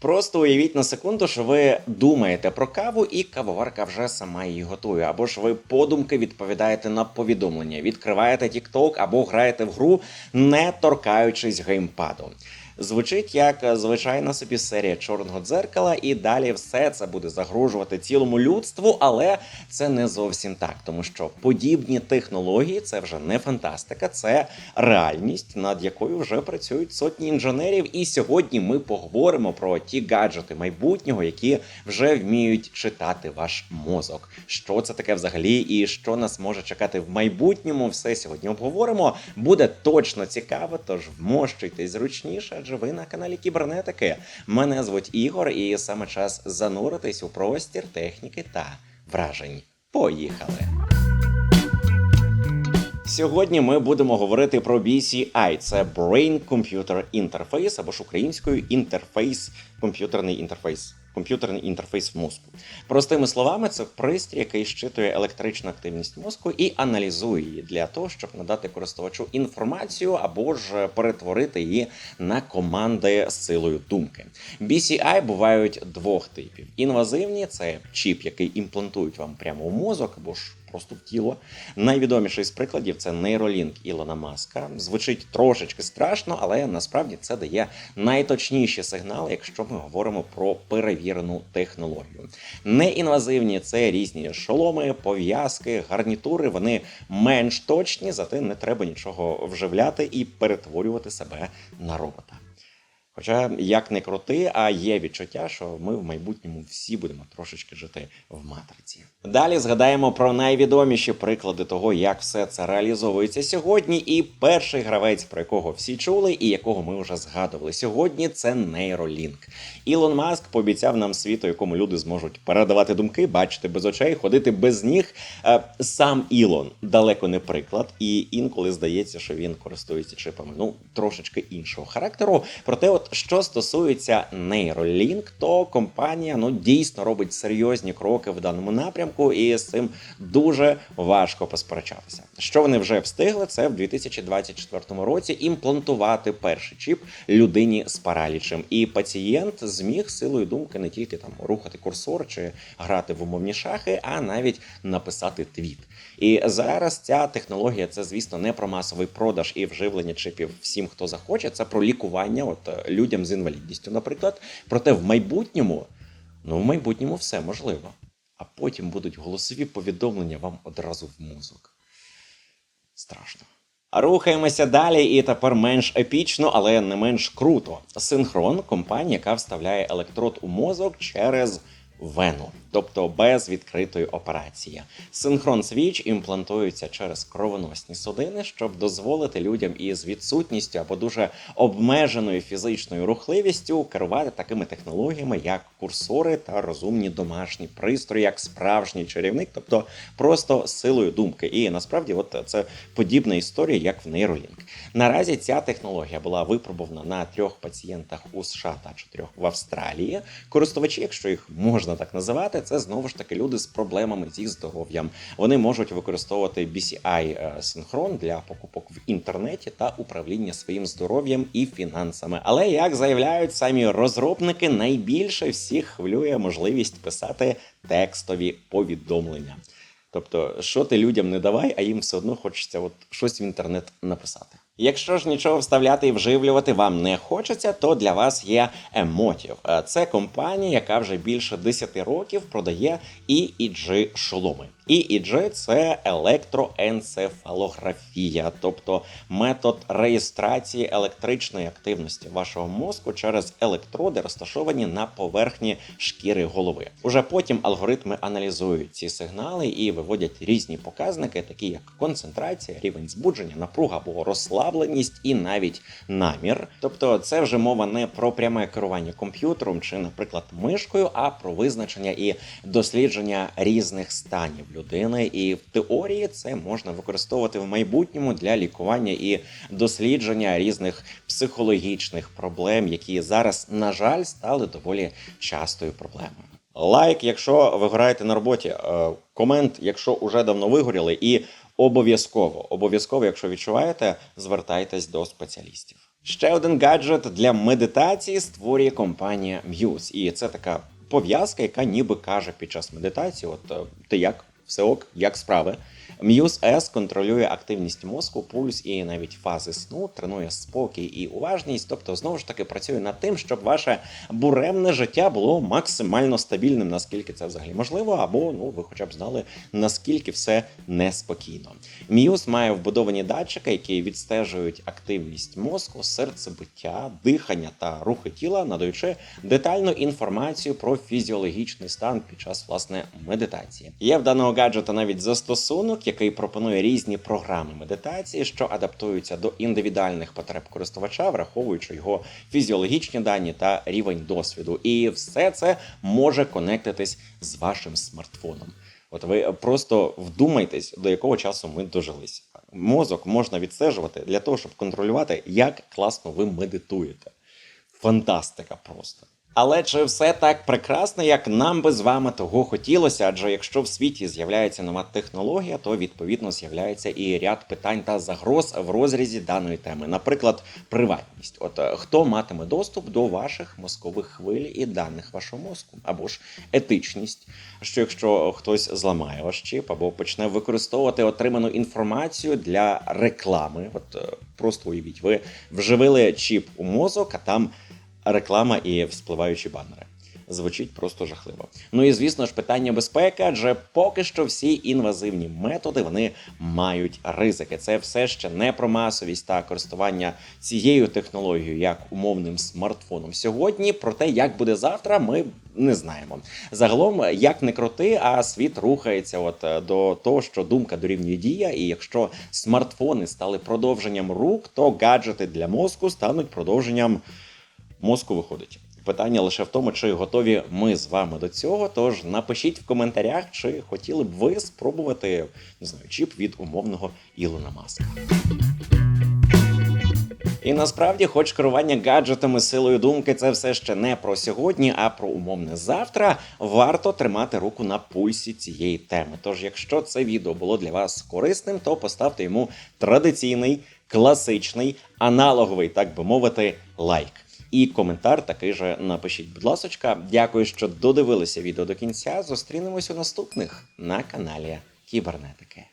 Просто уявіть на секунду, що ви думаєте про каву, і кавоварка вже сама її готує. Або ж ви подумки відповідаєте на повідомлення, відкриваєте TikTok або граєте в гру, не торкаючись геймпаду. Звучить як е, звичайна собі серія чорного дзеркала, і далі все це буде загрожувати цілому людству, але це не зовсім так, тому що подібні технології це вже не фантастика, це реальність, над якою вже працюють сотні інженерів. І сьогодні ми поговоримо про ті гаджети майбутнього, які вже вміють читати ваш мозок. Що це таке взагалі, і що нас може чекати в майбутньому? Все сьогодні обговоримо. Буде точно цікаво, тож вмощуйтесь зручніше, адже ви на каналі Кібернетики. Мене звуть Ігор, і саме час зануритись у простір техніки та вражень. Поїхали! Сьогодні ми будемо говорити про BCI. Це Brain Computer Interface, або ж українською інтерфейс, комп'ютерний інтерфейс. Комп'ютерний інтерфейс в мозку. Простими словами, це пристрій, який щитує електричну активність мозку і аналізує її для того, щоб надати користувачу інформацію або ж перетворити її на команди з силою думки. BCI бувають двох типів: інвазивні це чіп, який імплантують вам прямо у мозок, або ж просто в тіло. Найвідоміший з прикладів це нейролінк Ілона Маска. Звучить трошечки страшно, але насправді це дає найточніші сигнали, якщо ми говоримо про перевірену технологію. Неінвазивні це різні шоломи, пов'язки, гарнітури. Вони менш точні, зате не треба нічого вживляти і перетворювати себе на робота. Хоча, як не крути, а є відчуття, що ми в майбутньому всі будемо трошечки жити в матриці. Далі згадаємо про найвідоміші приклади того, як все це реалізовується сьогодні. І перший гравець, про якого всі чули, і якого ми вже згадували сьогодні, це нейролінк. Ілон Маск пообіцяв нам світу, якому люди зможуть передавати думки, бачити без очей, ходити без ніг. Е, Сам Ілон далеко не приклад, і інколи здається, що він користується чипами ну трошечки іншого характеру. Проте, от що стосується Neuralink, то компанія ну дійсно робить серйозні кроки в даному напрямку, і з цим дуже важко посперечатися. Що вони вже встигли, це в 2024 році імплантувати перший чіп людині з паралічем, і пацієнт зміг силою думки не тільки там рухати курсор чи грати в умовні шахи, а навіть написати твіт. І зараз ця технологія це, звісно, не про масовий продаж і вживлення чипів всім, хто захоче. Це про лікування, от людям з інвалідністю, наприклад. Проте в майбутньому, ну в майбутньому все можливо. А потім будуть голосові повідомлення вам одразу в мозок. Страшно. Рухаємося далі, і тепер менш епічно, але не менш круто. Синхрон компанія, яка вставляє електрод у мозок через вену, тобто без відкритої операції. Синхрон свіч імплантується через кровоносні судини, щоб дозволити людям із відсутністю або дуже обмеженою фізичною рухливістю керувати такими технологіями, як курсори та розумні домашні пристрої, як справжній чарівник, тобто просто силою думки. І насправді, от це подібна історія, як в нейролінк. Наразі ця технологія була випробована на трьох пацієнтах у США та чотирьох в Австралії. Користувачі, якщо їх можна так називати, це знову ж таки люди з проблемами зі здоров'ям. Вони можуть використовувати BCI синхрон для покупок в інтернеті та управління своїм здоров'ям і фінансами. Але як заявляють самі розробники, найбільше всіх хвилює можливість писати текстові повідомлення. Тобто, що ти людям не давай, а їм все одно хочеться от щось в інтернет написати. Якщо ж нічого вставляти і вживлювати вам не хочеться, то для вас є Emotive. Е, Це компанія, яка вже більше 10 років продає EEG шоломи. EEG – це електроенцефалографія, тобто метод реєстрації електричної активності вашого мозку через електроди, розташовані на поверхні шкіри голови. Уже потім алгоритми аналізують ці сигнали і виводять різні показники, такі як концентрація, рівень збудження, напруга або розслабленість, і навіть намір. Тобто, це вже мова не про пряме керування комп'ютером чи, наприклад, мишкою, а про визначення і дослідження різних станів людини. І в теорії це можна використовувати в майбутньому для лікування і дослідження різних психологічних проблем, які зараз, на жаль, стали доволі частою проблемою. Лайк, якщо ви граєте на роботі, е, комент, якщо уже давно вигоріли, і обов'язково, обов'язково, якщо відчуваєте, звертайтесь до спеціалістів. Ще один гаджет для медитації створює компанія Muse. І це така пов'язка, яка ніби каже під час медитації: от е, ти як? Все ок, як справи. Muse S контролює активність мозку, пульс і навіть фази сну, тренує спокій і уважність. Тобто, знову ж таки, працює над тим, щоб ваше буремне життя було максимально стабільним, наскільки це взагалі можливо, або ну ви хоча б знали, наскільки все неспокійно. Muse має вбудовані датчики, які відстежують активність мозку, серцебиття, дихання та рухи тіла, надаючи детальну інформацію про фізіологічний стан під час власне медитації. Є в даного гаджета навіть застосунок, який пропонує різні програми медитації, що адаптуються до індивідуальних потреб користувача, враховуючи його фізіологічні дані та рівень досвіду. І все це може конектитись з вашим смартфоном. От ви просто вдумайтесь, до якого часу ми дожились. Мозок можна відстежувати для того, щоб контролювати, як класно ви медитуєте. Фантастика просто. Але чи все так прекрасно, як нам би з вами того хотілося? Адже якщо в світі з'являється нова технологія, то відповідно з'являється і ряд питань та загроз в розрізі даної теми. Наприклад, приватність. От е, хто матиме доступ до ваших мозкових хвиль і даних вашого мозку, або ж етичність, що якщо хтось зламає ваш чіп або почне використовувати отриману інформацію для реклами, от е, просто уявіть, ви вживили чіп у мозок, а там реклама і вспливаючі банери. Звучить просто жахливо. Ну і звісно ж, питання безпеки, адже поки що всі інвазивні методи вони мають ризики. Це все ще не про масовість та користування цією технологією як умовним смартфоном сьогодні. Про те, як буде завтра, ми не знаємо. Загалом, як не крути, а світ рухається от е, до того, що думка дорівнює дія, і якщо смартфони стали продовженням рук, то гаджети для мозку стануть продовженням мозку виходить. Питання лише в тому, чи готові ми з вами до цього. Тож напишіть в коментарях, чи хотіли б ви спробувати не знаю, чіп від умовного Ілона Маска. І насправді, хоч керування гаджетами силою думки, це все ще не про сьогодні, а про умовне завтра. Варто тримати руку на пульсі цієї теми. Тож, якщо це відео було для вас корисним, то поставте йому традиційний, класичний, аналоговий, так би мовити, лайк. І коментар такий же напишіть, будь ласочка. Дякую, що додивилися відео до кінця. Зустрінемось у наступних на каналі Кібернетики.